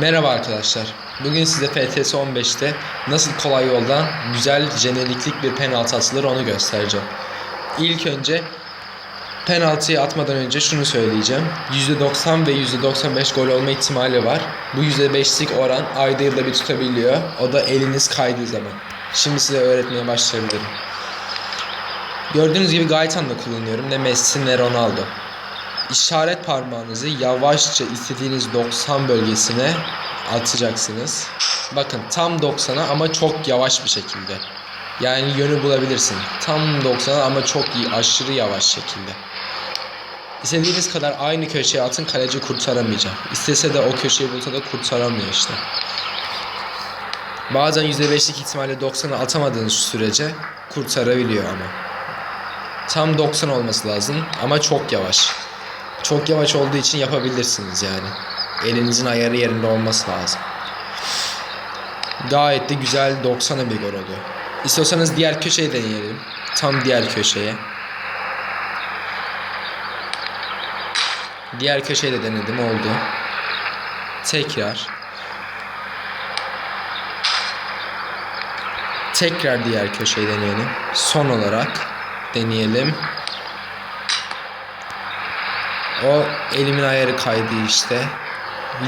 Merhaba arkadaşlar. Bugün size FTS 15'te nasıl kolay yoldan güzel jeneriklik bir penaltı atılır onu göstereceğim. İlk önce penaltıyı atmadan önce şunu söyleyeceğim. %90 ve %95 gol olma ihtimali var. Bu %5'lik oran ayda yılda bir tutabiliyor. O da eliniz kaydığı zaman. Şimdi size öğretmeye başlayabilirim. Gördüğünüz gibi gayet anda kullanıyorum. Ne Messi ne Ronaldo. İşaret parmağınızı yavaşça istediğiniz 90 bölgesine atacaksınız. Bakın tam 90'a ama çok yavaş bir şekilde. Yani yönü bulabilirsin. Tam 90'a ama çok iyi, aşırı yavaş şekilde. İstediğiniz kadar aynı köşeye atın kaleci kurtaramayacak. İstese de o köşeyi bulsa da kurtaramıyor işte. Bazen %5'lik ihtimalle 90'a atamadığınız sürece kurtarabiliyor ama. Tam 90 olması lazım ama çok yavaş. Çok yavaş olduğu için yapabilirsiniz yani. Elinizin ayarı yerinde olması lazım. Gayet de güzel 90'a bir gol oluyor. İstiyorsanız diğer köşeyi deneyelim. Tam diğer köşeye. Diğer köşeyi de denedim oldu. Tekrar. Tekrar diğer köşeyi deneyelim. Son olarak deneyelim. O elimin ayarı kaydı işte.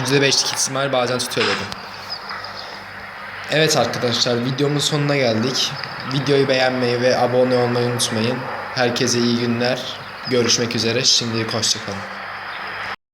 %5'lik ihtimal bazen tutuyor dedim. Evet arkadaşlar videomun sonuna geldik. Videoyu beğenmeyi ve abone olmayı unutmayın. Herkese iyi günler. Görüşmek üzere. Şimdilik hoşçakalın.